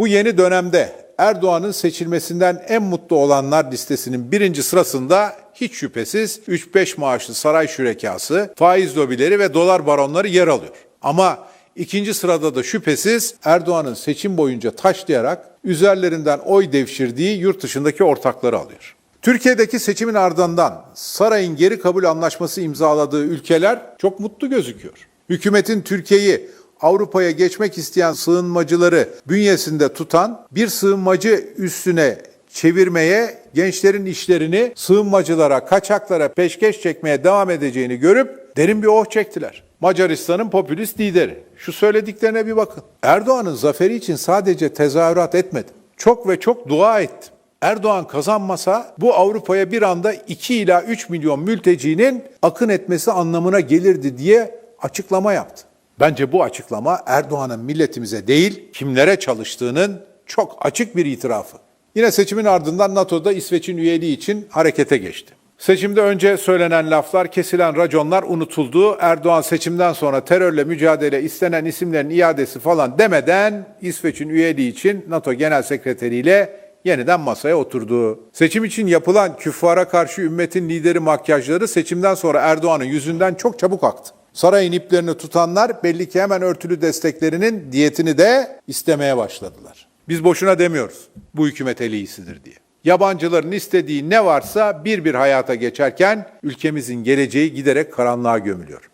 Bu yeni dönemde Erdoğan'ın seçilmesinden en mutlu olanlar listesinin birinci sırasında hiç şüphesiz 3-5 maaşlı saray şürekası, faiz lobileri ve dolar baronları yer alıyor. Ama ikinci sırada da şüphesiz Erdoğan'ın seçim boyunca taşlayarak üzerlerinden oy devşirdiği yurt dışındaki ortakları alıyor. Türkiye'deki seçimin ardından sarayın geri kabul anlaşması imzaladığı ülkeler çok mutlu gözüküyor. Hükümetin Türkiye'yi Avrupa'ya geçmek isteyen sığınmacıları bünyesinde tutan bir sığınmacı üstüne çevirmeye, gençlerin işlerini sığınmacılara, kaçaklara peşkeş çekmeye devam edeceğini görüp derin bir oh çektiler. Macaristan'ın popülist lideri. Şu söylediklerine bir bakın. Erdoğan'ın zaferi için sadece tezahürat etmedim. Çok ve çok dua ettim. Erdoğan kazanmasa bu Avrupa'ya bir anda 2 ila 3 milyon mültecinin akın etmesi anlamına gelirdi diye açıklama yaptı. Bence bu açıklama Erdoğan'ın milletimize değil, kimlere çalıştığının çok açık bir itirafı. Yine seçimin ardından NATO'da İsveç'in üyeliği için harekete geçti. Seçimde önce söylenen laflar, kesilen raconlar unutuldu. Erdoğan seçimden sonra terörle mücadele istenen isimlerin iadesi falan demeden İsveç'in üyeliği için NATO Genel Sekreteri ile yeniden masaya oturdu. Seçim için yapılan küffara karşı ümmetin lideri makyajları seçimden sonra Erdoğan'ın yüzünden çok çabuk aktı. Sarayın iplerini tutanlar belli ki hemen örtülü desteklerinin diyetini de istemeye başladılar. Biz boşuna demiyoruz bu hükümet el iyisidir diye. Yabancıların istediği ne varsa bir bir hayata geçerken ülkemizin geleceği giderek karanlığa gömülüyor.